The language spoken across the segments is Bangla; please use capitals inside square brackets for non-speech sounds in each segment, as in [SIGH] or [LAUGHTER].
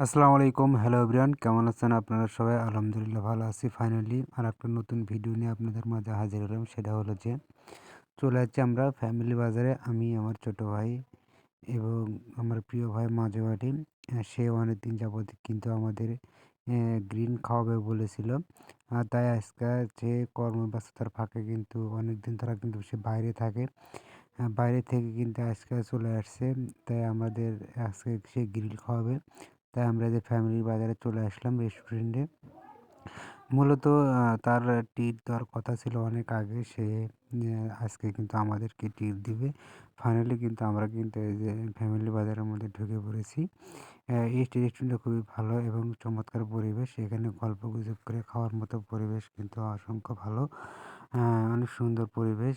আসসালামু আলাইকুম। হ্যালো এভরিওয়ান কেমন আছেন আপনারা সবাই? আলহামদুলিল্লাহ ভালো আছি ফাইনালি আর একটা নতুন ভিডিও নিয়ে আপনাদের মাঝে হাজির হলাম, সেটা হলো যে চলে যাচ্ছি আমরা ফ্যামিলি বাজারে। আমি, আমার ছোট ভাই এবং আমার প্রিয় ভাই মাঝে মাঝেবাড়ি সে অনেক দিন যাবত কিন্তু আমাদের গ্রিন খাওয়াবে বলেছিল। তাই আজকে যে কর্মব্যস্ততার ফাঁকে কিন্তু অনেক দিন তারা কিন্তু সে বাইরে থাকে। বাইরে থেকে কিন্তু আজকে চলে আসছে। তাই আমাদের আজকে সে গ্রিল খাওয়াবে। তাই আমরা যে ফ্যামিলি বাজারে চলে আসলাম রেস্টুরেন্টে মূলত তার টিট দেওয়ার কথা ছিল অনেক আগে, সে আজকে কিন্তু আমাদেরকে টিট দিবে। ফাইনালি কিন্তু আমরা কিন্তু এই যে ফ্যামিলি বাজারের মধ্যে ঢুকে পড়েছি। এই রেস্টুরেন্টটা খুবই ভালো এবং চমৎকার পরিবেশ। এখানে গল্প গুজব করে খাওয়ার মতো পরিবেশ কিন্তু অসংখ্য ভালো। অনেক সুন্দর পরিবেশ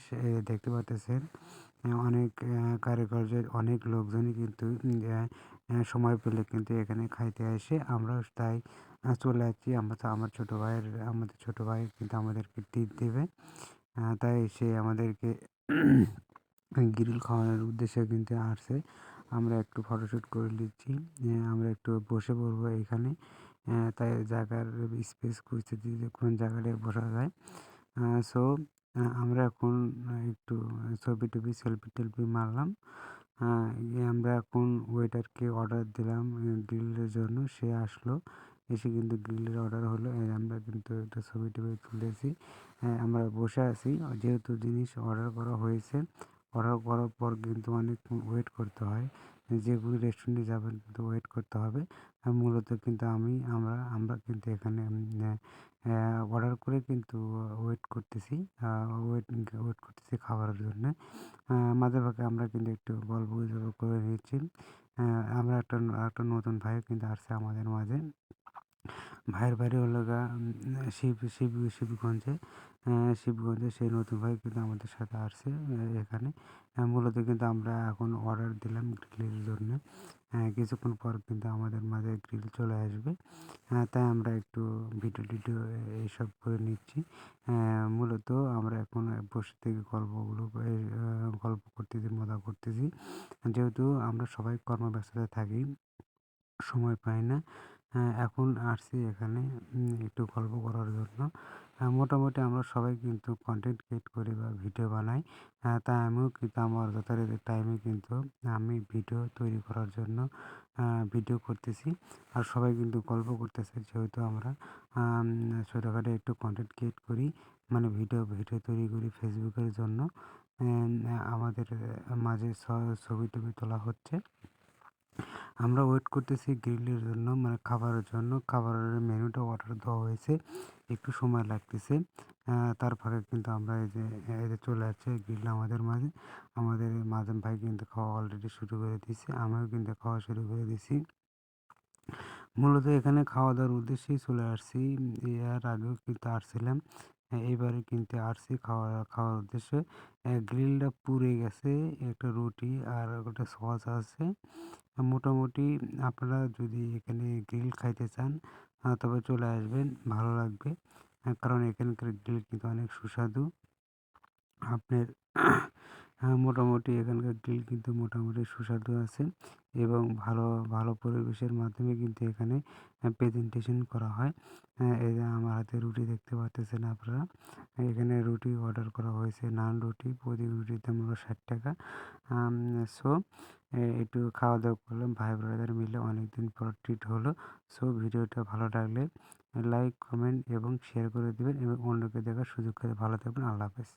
দেখতে পাচ্ছেন অনেক কারিগরদের, অনেক লোকজনই কিন্তু সময় পেলে কিন্তু এখানে খাইতে আসে আমরাও তাই চলে যাচ্ছি আমরা আমার ছোটো ভাইয়ের, আমাদের ছোটো ভাই কিন্তু আমাদেরকে টিপ দেবে। তাই সে আমাদেরকে [CLEARS THROAT] গ্রিল খাওয়ানোর উদ্দেশ্যে কিন্তু আসছে। আমরা একটু ফটোশ্যুট করে নিচ্ছি। আমরা একটু বসে পড়ব এখানে। তাই জায়গার স্পেস খুঁজতে দিতে কোন জায়গাটায় বসা যায়। সো আমরা এখন একটু ছবি টবি সেলফি টেলফি মারলাম। আমরা এখন ওয়েটারকে অর্ডার দিলাম গ্রিলের জন্য। সে আসলো, এসে কিন্তু গ্রিলের অর্ডার হলো। আমরা কিন্তু একটা ছবি টবি তুলেছি আমরা বসে আছি। যেহেতু জিনিস অর্ডার করা হয়েছে অর্ডার করার পর কিন্তু অনেক ওয়েট করতে হয়। যেগুলি রেস্টুরেন্টে যাবেন কিন্তু ওয়েট করতে হবে। মূলত কিন্তু আমি, আমরা আমরা কিন্তু এখানে অর্ডার করে কিন্তু ওয়েট করতেছি ওয়েট ওয়েট করতেছি খাবারের জন্য। মাঝে ফাঁকে আমরা কিন্তু একটু গল্প করে নিচ্ছি। আমরা একটা একটা নতুন ভাই কিন্তু আসছে আমাদের মাঝে। ভাইয়ের বাড়ি হলো গা শিব শিব, শিবগঞ্জে। শিবগঞ্জে সেই নতুন ভাই কিন্তু আমাদের সাথে আসছে এখানে। মূলত কিন্তু আমরা এখন অর্ডার দিলাম গ্রিলের জন্য। কিছুক্ষণ পর কিন্তু আমাদের মাঝে গ্রিল চলে আসবে। তাই আমরা একটু ভিডিও টিডিও এইসব করে নিচ্ছি। মূলত আমরা এখন বসে থেকে গল্পগুলো গল্প করতেছি, মজা করতেছি। যেহেতু আমরা সবাই কর্মব্যস্ততায় থাকি, সময় পাই না। এখন আসছি এখানে একটু গল্প করার জন্য। মোটামুটি আমরা সবাই কিন্তু কন্টেন্ট ক্রিয়েট করি বা ভিডিও বানাই। তাই আমিও কিন্তু আমার যথারীতি টাইমে কিন্তু আমি ভিডিও তৈরি করার জন্য ভিডিও করতেছি। আর সবাই কিন্তু গল্প করতেছে যেহেতু আমরা ছোটোখাটো একটু কন্টেন্ট ক্রিয়েট করি মানে ভিডিও ভিডিও তৈরি করি ফেসবুকের জন্য। আমাদের মাঝে ছবি টবি তোলা হচ্ছে। আমরা ওয়েট করতেছি গ্রিলের জন্য মানে খাবারের জন্য। খাবারের মেনুটা অর্ডার দেওয়া হয়েছে, একটু সময় লাগতেছে। তার ফাঁকে কিন্তু আমরা এই যে এই যে চলে আসছে গ্রিল আমাদের মাঝে। আমাদের মাঝে ভাই কিন্তু খাওয়া অলরেডি শুরু করে দিয়েছে, আমিও কিন্তু খাওয়া শুরু করে দিয়েছি। মূলত এখানে খাওয়া দাওয়ার উদ্দেশ্যেই চলে আসছি। এর আগেও কিন্তু আসছিলাম। এইবারে কিন্তু আসছি খাওয়া, খাওয়ার উদ্দেশ্যে। গ্রিলটা পুড়ে গেছে, একটা রুটি আর একটা সস আছে। মোটামুটি আপনারা যদি এখানে গ্রিল খাইতে চান তবে চলে আসবেন, ভালো লাগবে। কারণ এখানকার গ্রিল কিন্তু অনেক সুস্বাদু। আপনার মোটামুটি এখানকার গ্রিল কিন্তু মোটামুটি সুস্বাদু আছে এবং ভালো ভালো পরিবেশের মাধ্যমে কিন্তু এখানে প্রেজেন্টেশন করা হয়। এই যে আমার হাতে রুটি দেখতে পাচ্ছেন আপনারা। এখানে রুটি অর্ডার করা হয়েছে, নান রুটি, প্রতি রুটির দাম মূল্য ষাট টাকা। সো একটু খাওয়া দাওয়া করলাম, ভাই ব্রাদার মিলে অনেক দিন পর ট্রিট হলো। সো ভিডিওটা ভালো লাগলে লাইক কমেন্ট এবং শেয়ার করে দেবেন এবং অন্যকে দেখার সুযোগ করে ভালো থাকবেন। আল্লাহ হাফেজ।